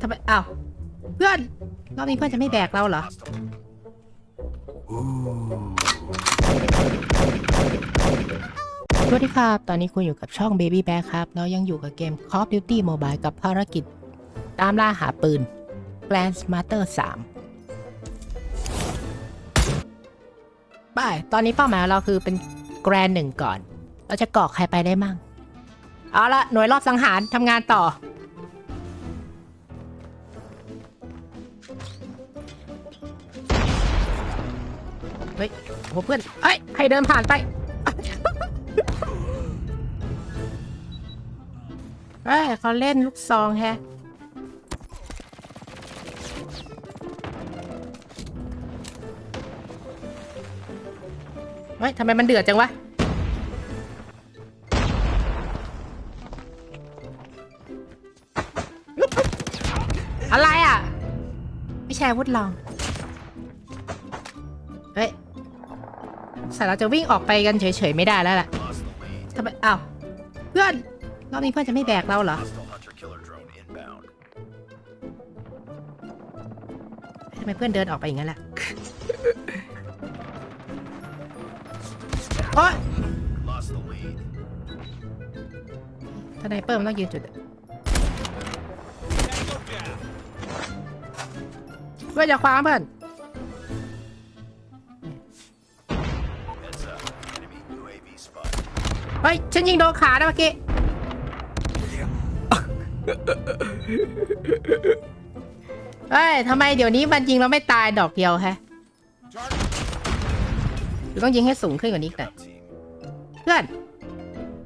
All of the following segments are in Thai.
ทำไมอ้าวเพื่อนรอบนี้เพื่อนจะไม่แบกเราเหรอ สวัสดีครับ ตอนนี้คุณอยู่กับช่อง Baby Bear ครับ เรายังอยู่กับเกม Call of Duty Mobile กับภารกิจ ตามล่าหาปืน Grand Smarter 3 ไป ตอนนี้เป้าหมายของเราคือเป็น Grand หนึ่งก่อน เราจะเกาะใครไปได้มั่ง เอาละหน่วยรอบสังหารทำงานต่อ เฮ้ยโหเพื่อนเอ้ยใครเดินผ่านไปเฮ้ยเขาเล่นลูกซองแฮะเฮ้ยทำไมมันเดือดจังวะ อาวุธลองเฮ้ยสายเราจะวิ่งออกไปกันเฉยๆไม่ได้แล้วล่ะทำไมอ้าวเพื่อนรอบนี้เพื่อนจะไม่แบกเราเหรอทำไมเพื่อนเดินออกไปอย่างนั้นล่ะโอ๊ยทนายเปิร์มนต้องยืนจุด เพื่อนอย่าคว้าเพื่อน Heads up. Enemy UAV spot. เฮ้ย ฉันยิงโดนขานะเมื่อกี้ เฮ้ยทำไมเดี๋ยวนี้มันยิงเราไม่ตายดอกเดียวแฮะหรือต้องยิงให้สูงขึ้นกว่านี้อีกแต่ Up team. เพื่อน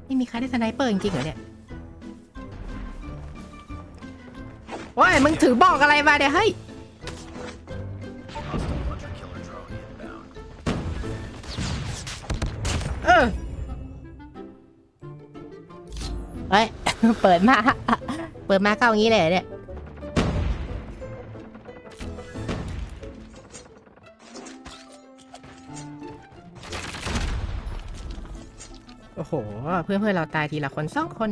ไม่มีใครได้สไนเปอร์จริงๆเหรอเนี่ยโอ้ยมึงถือบอกอะไรมาเนี่ยเฮ้ย อเฮ้ย เปิดมา เปิดมาเข้าอย่างนี้เลยเหรอเนี่ย โอ้โห เพื่อนเพื่อนๆเราตายทีละคนสองคน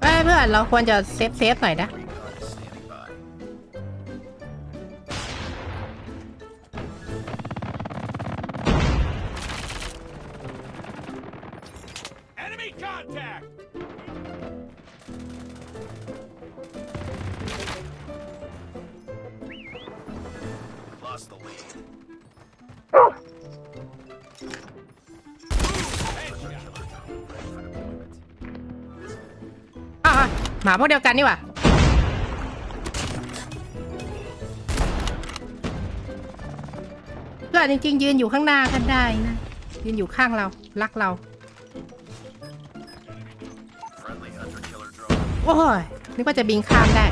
เอ้ยเพื่อนเราควรจะเซฟเซฟหน่อยนะ lost the lead. Hunter killer drone ready for deployment. อะอะหมาพวกเดียวกันนี่หว่าเพื่อนจริงๆยืนอยู่ข้างหน้ากันได้นะ ยืนอยู่ข้างเรา รักเรา Friendly hunter killer drone. โอ้ยนึกว่าจะบินข้ามได้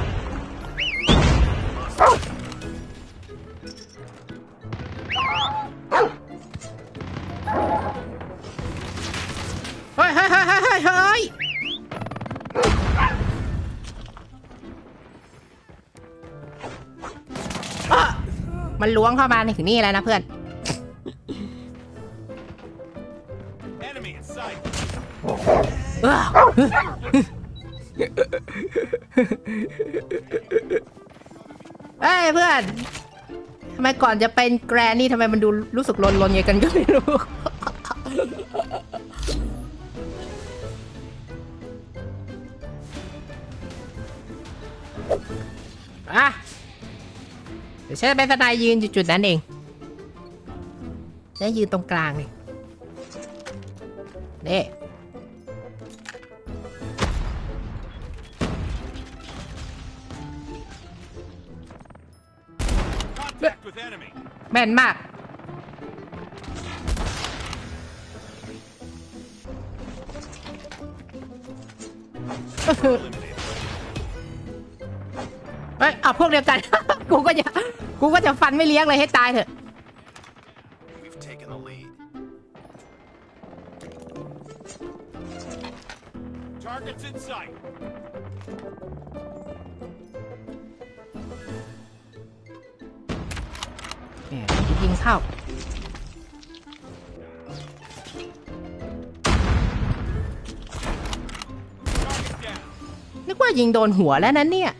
มันล้วงเข้ามาในถึงนี่แล้วนะเพื่อน Enemy in sight! เอ้อเอ้ยเพื่อนทำไมก่อนจะเป็นแกรนนี่ทำไมมันดูรู้สึกลนๆอย่างกันก็ไม่รู้ ฉันจะเป็นสไตล์ยืนจุดๆนั้นเองฉันยืนตรงกลางเลยนี่แม่นมาก เฮ้ยเอาพวกเดียวกัน กูก็จะ กูก็จะฟันไม่เลี้ยงเลยให้ตายเถอะ We've แหมยิงเข้านึกว่ายิงโดนหัวแล้วนั้นเนี่ย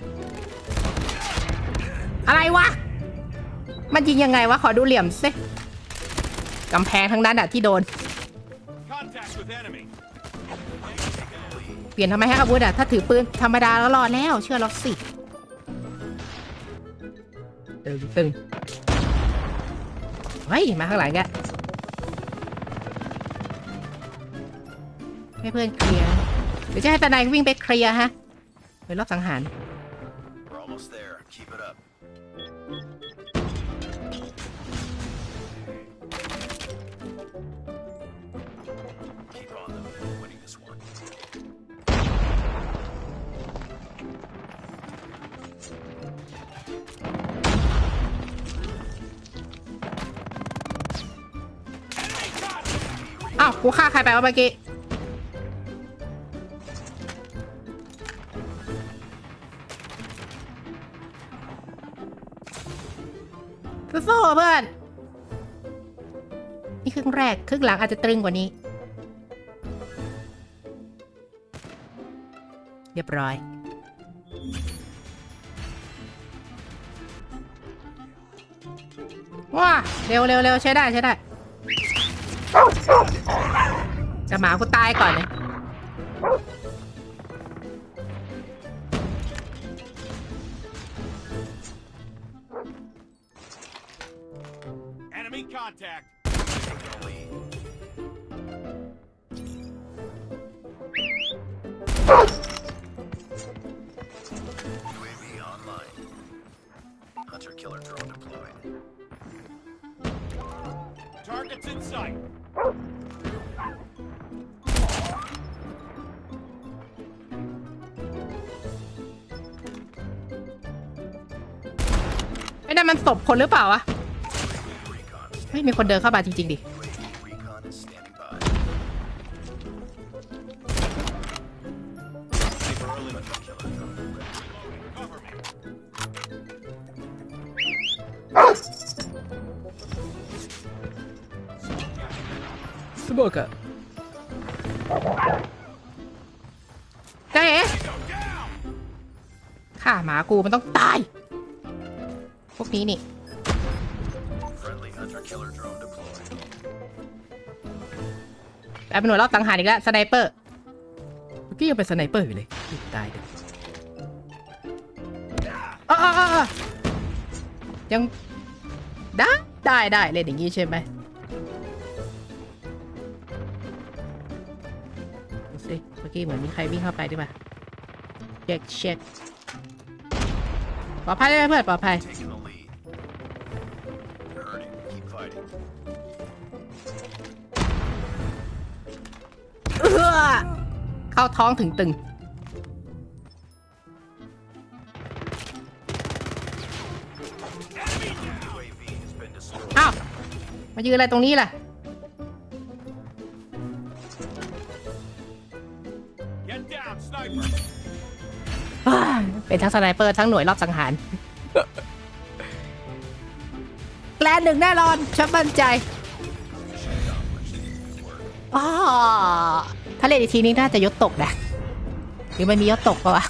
อะไรวะ มันยิงยังไงวะ ขอดูเหลี่ยมสิกำแพงทั้งนั้นอะที่โดน Contact with enemy. เปลี่ยนทำไมให้อาวุธอะถ้าถือปืนธรรมดาแล้วรอดแล้ว เชื่อเราสิ ตึงตึงเฮ้ย มาข้างหลังแกให้เพื่อนเคลียร์หรือจะให้ตาไนายวิ่งไปเคลียร์ฮะไปรอบสังหาร อ้าวกูฆ่าใครไปวะเมื่อกี้สู้ๆเพื่อน นี่ครึ่งแรก ครึ่งหลังอาจจะตรึงกว่านี้ เรียบร้อย ว้า เร็วเร็วเร็วใช้ได้ ใช้ได้ แต่หมากูตายก่อนเลย Enemy contact. Taking the lead. UAV online. Hunter killer drone deployed. Targets in sight. มันศพคนหรือเปล่าวะ Recon เฮ้ยมีคนเดินเข้ามาจริง ๆ ดิ UAV recon is standing by. Hunter killer drone. Cover me. สโมกอะเจ๊ Go down. ฆ่าหมากูมันต้องตาย พวกนี้นี่ Friendly hunter killer drone deployed. กลายเป็นหน่วยรอบสังหารอีกแล้วสไนเปอร์เมื่อกี้ยังเป็นสไนเปอร์อยู่เลยอุ๊ยตายเลยอ้าวยังได้ได้ได้เล่นอย่างนี้ใช่ไหมดูสิเมื่อกี้เหมือนมีใครวิ่งเข้าไปด้วยป่ะเช็คเช็คปลอดภัยได้ไหมเพื่อนปลอดภัย fighting. เอื้อเข้าท้องถึงตึง UAV has been destroyed. อ้าว มายืนอะไรตรงนี้ล่ะ Get down, sniper. อ้ายเป็นทั้งสไนเปอร์ทั้งหน่วยรอบสังหาร หนึ่งแน่นอนฉันมั่นใจอ้อถ้าเล่นอีกทีนี้น่าจะยศตกนะหรือมันมียศตกปะวะ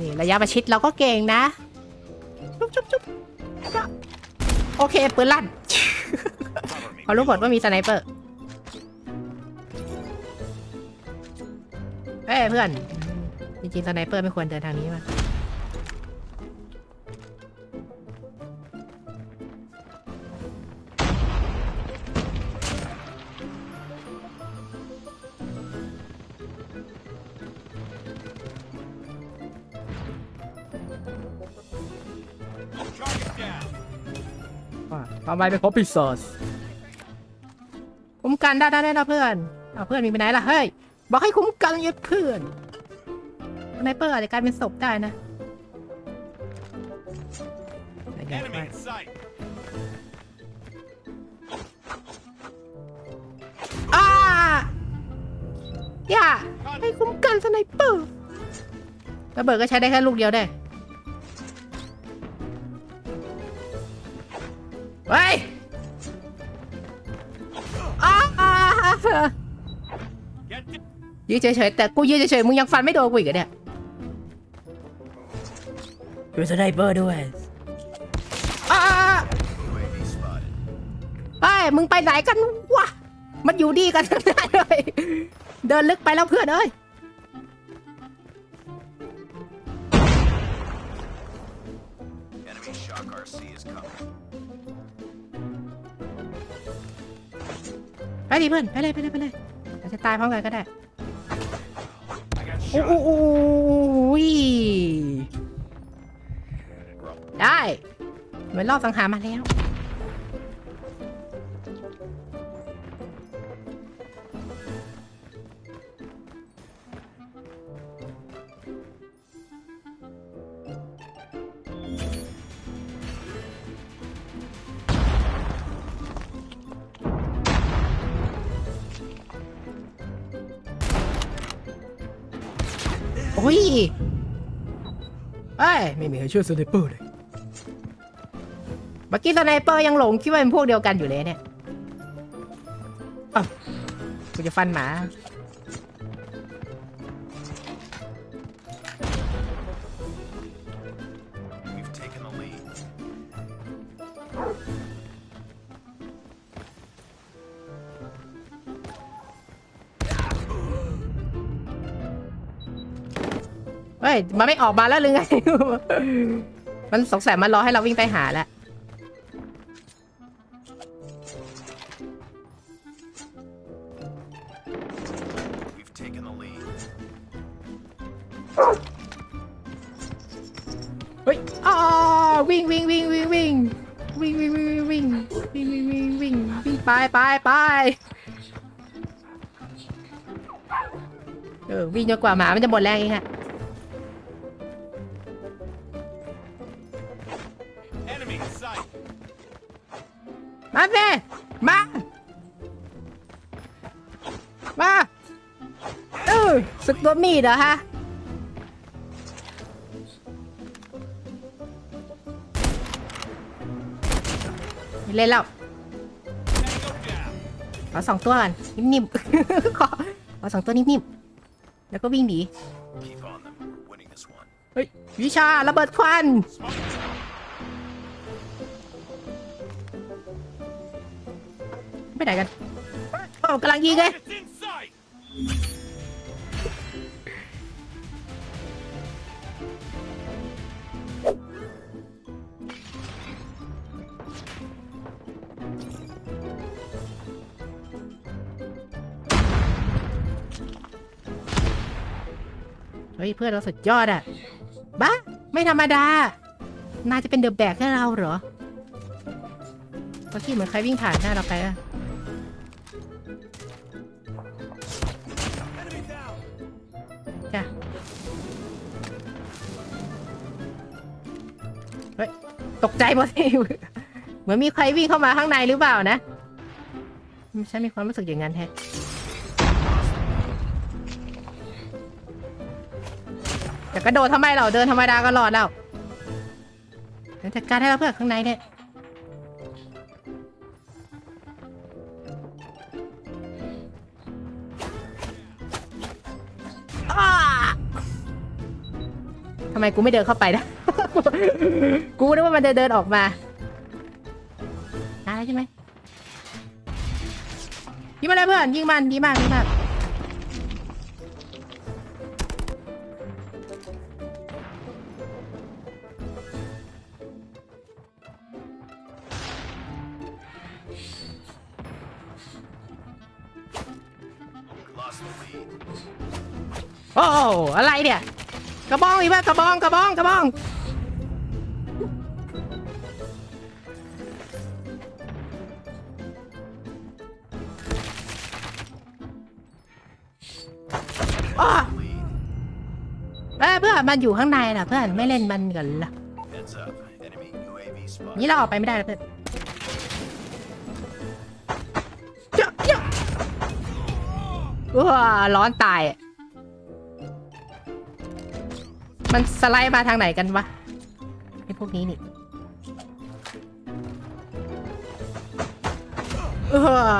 นี่ระยะประชิดเราก็เก่งนะจุ๊บจุ๊บจุ๊บโอเคปืนลั่น Cover me. เขารู้หมดว่ามีสไนเปอร์เอ้เพื่อน จริงๆสไนเปอร์ไม่ควรเดินทางนี้มา ต่อไปเป็นพบปิซอสคุ้มกันได้ได้ได้นะเพื่อนเอาเพื่อนมีไปไหนล่ะเฮ้ยบอกให้คุ้มกันยึดเพื่อนสไนเปอร์อาจจะกลายเป็นศพได้นะอาอย่าให้คุ้มกันสไนเปอร์ระเบิดก็ใช้ได้แค่ลูกเดียวได้ เฮ้ยอ้า Get down. ยืนเฉยๆแต่กูยืนเฉยๆมึงยังฟันไม่โดนกูอีกเหรอเนี่ยดูสไนเปอร์ด้วยอ้า UAV spotted. เฮ้ยมึงไปไหนกันวะ มันอยู่ดีกันทั้งนั้นเลย เดินลึกไปแล้วเพื่อนเอ้ย ไปดิเพื่อนไปเลยไปเลยไปเลยเราจะตายพร้อมกันก็ได้ I got โอ้ shot. โอ้โอ้โอ้ยได้เหมือนรอบสังหารมาแล้ว โอ้ยเอ้ยไม่มีใครช่วยสไนเปอร์เลยเมื่อกี้สไนเปอร์ยังหลงคิดว่าเป็นพวกเดียวกันอยู่เลยเนี่ยอ้าวกูจะฟันหมา ฮ้ย มันไม่ออกมาแล้วหรือไง มันสงสัยมันรอให้เราวิ่งไปหาแล้ว We've taken the lead. เฮ้ยอ๋อวิ่งวิ่งวิ่งวิ่งวิ่งวิ่งวิ่งวิ่งวิ่งวิ่งวิ่งวิ่งวิ่งวิ่งไปไปไปเออวิ่งจนกว่าหมามันจะหมดแรงเองฮะ สึกตัวมีดเหรอฮะไม่เล่นแล้ว Tango down. ขอสองตัวก่อนนิ่มๆขอขอสองตัวนิ่มๆแล้วก็วิ่งหนี Keep on them. We're winning this one. เฮ้ยวิชาระเบิดควัน Smoke. ไปไหนกันโอ้กำลังยิงเลย ฮ้ยเพื่อนเราสุดยอดอะบ้าไม่ธรรมดาน่าจะเป็นเดอะแบกให้เราเหรอเมื่อกี้เหมือนใครวิ่งผ่านหน้าเราไปอะจ้ะเฮ้ย ตกใจหมดสิเหมือนมีใครวิ่งเข้ามาข้างในหรือเปล่านะ ฉันมีความรู้สึกอย่างนั้นแฮะ แต่กระโดดทำไมเราเดินธรรมดาก็รอดแล้วเดี๋ยวจัดการให้เราเพื่อนข้างในเนี่ยอ้าทำไมกูไม่เดินเข้าไปนะ กูนึกว่ามันจะเดินออกมาตายแล้วใช่ไหมยิงมาเลยเพื่อนยิงมันดีมากดีมาก อ้อะไรเนี่ย กระบองอีกป่ะกระบองกระบองกระบอง อ้อเอ้ยเพื่อนมันอยู่ข้างในนะเพื่อนไม่เล่นมันกันละ Heads up. Enemy UAV spotted. นี่เราออกไปไม่ได้แล้วเพื่อนเจ้าเจ้าว้าร้อนตายอะ มันสไลด์มาทางไหนกันวะไอ้พวกนี้นี่เออ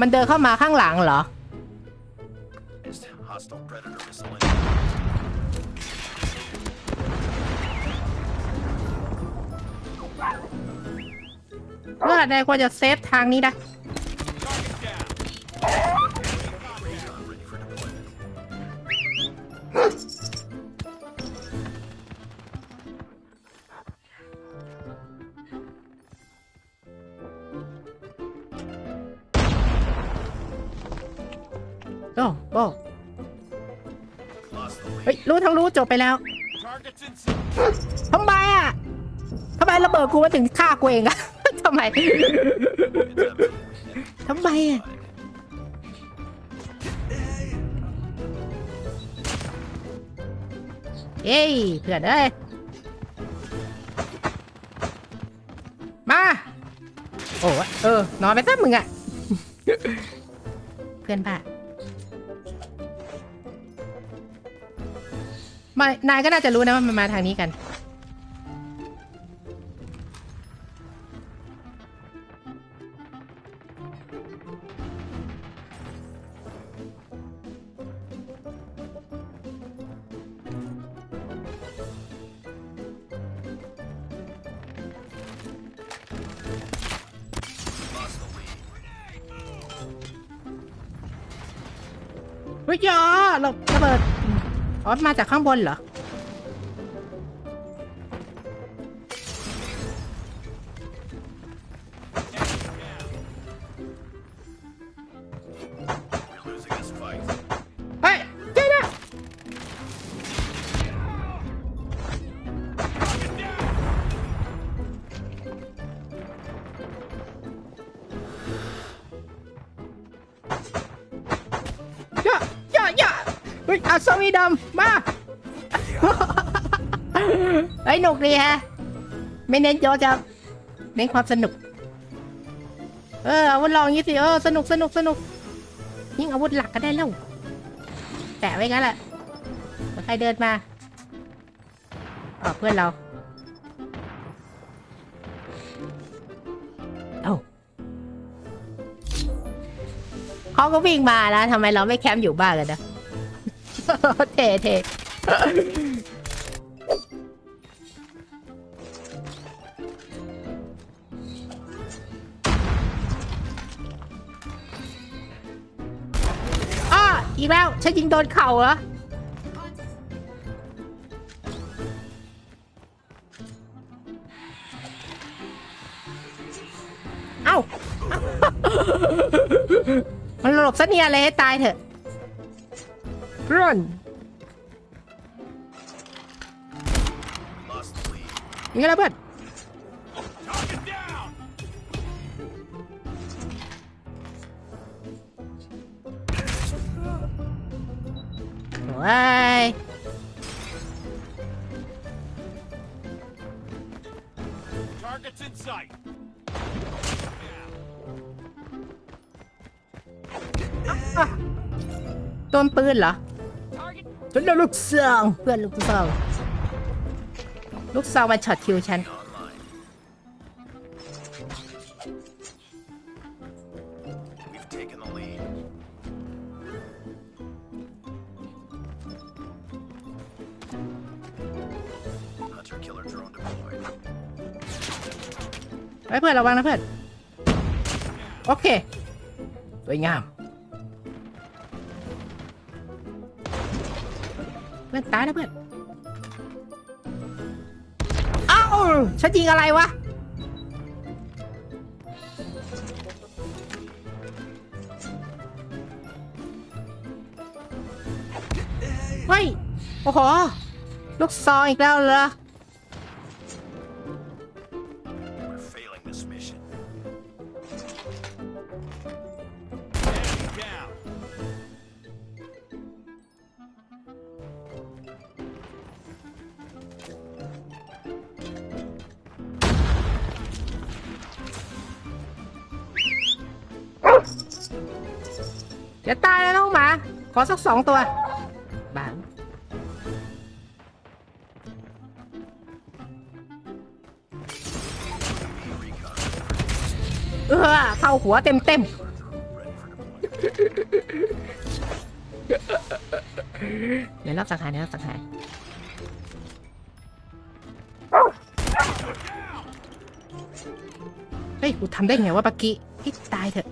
มันเดินเข้ามาข้างหลังเหรอ ว่าใดควรจะเซฟทางนี้นะ รู้ทั้งรู้จบไปแล้วทำไมอะทำไมระเบิดกูมาถึงฆ่ากูเองอะทำไมทำไมอะเอ้ยเพื่อนเอ้ยมา โอ้เออนอนไปซะมึงอะ เพื่อนบ้า มานายก็น่าจะรู้นะว่ามันมาทางนี้กัน มาจากข้างบนเหรอ นุกดีฮะ ไม่เน้นโยจะเน้นความสนุก เอออาวุธลองอย่างนี้สิ เออ สนุกสนุกสนุกยิ่งอาวุธหลักก็ได้แล้วแตะไว้งั้นแหละใครเดินมาอ๋อเพื่อนเรา เอ้าเขาก็วิ่งมานะทำไมเราไม่แคมป์อยู่บ้านกันนะ เท่เท่ อ้ออีกแล้วฉันยิงโดนเข่าเหรอ เอ้า มันหลบซะเนียเลยให้ตายเถอะร่น Lost the lead. ยังไงล่ะเพื่อน โอ้ย Targets in sight. โดนปืนเหรอ Target ฉันได้ลูกซองเพื่อนลูกซองลูกซองมาช็อตคิวฉัน เพื่อนระวังนะเพื่อน โอเค สวยงาม เพื่อนตายนะเพื่อน เอ้าฉันยิงอะไรวะ เฮ้ย โอ้โห ลูกซองอีกแล้วเหรอ เดี๋ยวตายแล้วน้องหมา ขอสักสองตัวบางเออเข้าหัวเต็มเต็มเดี๋ยวรับสังหารเดี๋ยวรับสังหารเฮ้ย กูทำได้ไงวะปะกี้ให้ตายเถอะ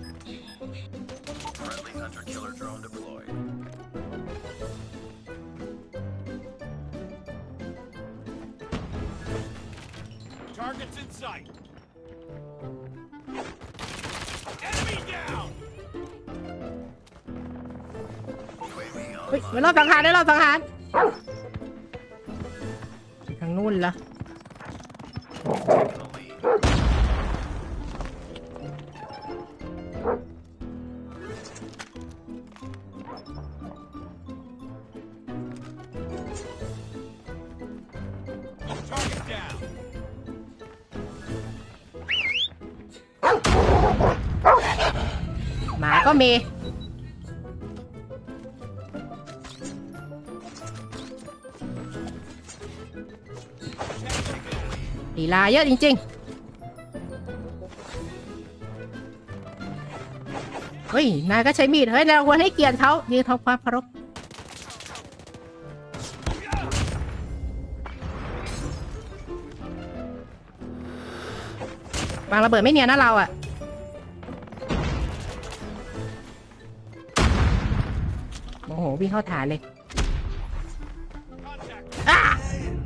เฮ้ยมันรอบสังหารได้รอบสังหารทางนู้นละหมาก็มี เยอะจริงๆ เฮ้ย นายก็ใช้มีด เฮ้ย เราควรให้เกียรติเขายืนทำความเคารพวางระเบิดไม่เนียนนะเราอะโอ้โห วิ่งเข้าฐานเลย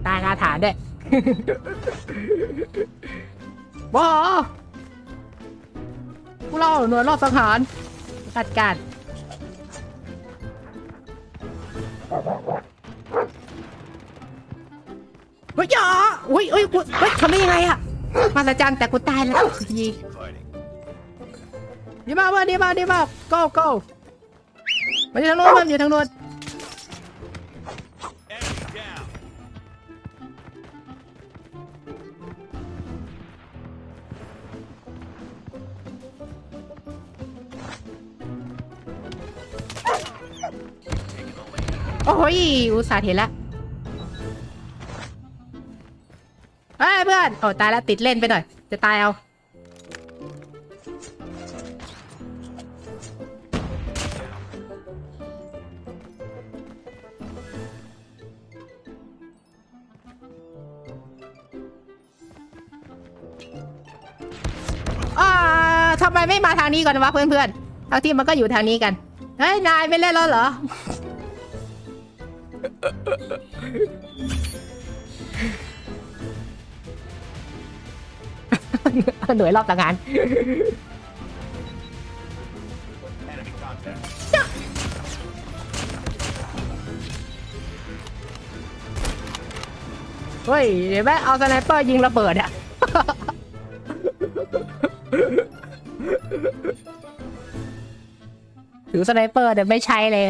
ตายคาฐานด้วย บอพวกเราหน่วยรอบสังหารจัดการเฮ้ยอย่าอุ้ยอุ้ยกูเฮ้ยทำได้ยังไงอะมาสะจันแต่กูตายแล้วยีดีมากเพื่อนดีมากดีมาก go go มาอยู่ทางโน้นมันอยู่ทางโน้น ยอุตส่าห์เห็นแล้วเฮ้ยเพื่อนโอ้ตายแล้วติดเล่นไปหน่อย จะตายเอา อ่าทำไมไม่มาทางนี้ก่อนวะเพื่อนๆทั้งที่มันก็อยู่ทางนี้กัน เฮ้ย นายไม่เล่นแล้วเหรอ หน่วยรอบสังหาร Enemy contact. เฮ้ยเดี๋ยวแม่เอาสไนเปอร์ยิงระเบิดอะถือสไนเปอร์เดี๋ยวไม่ใช้เลย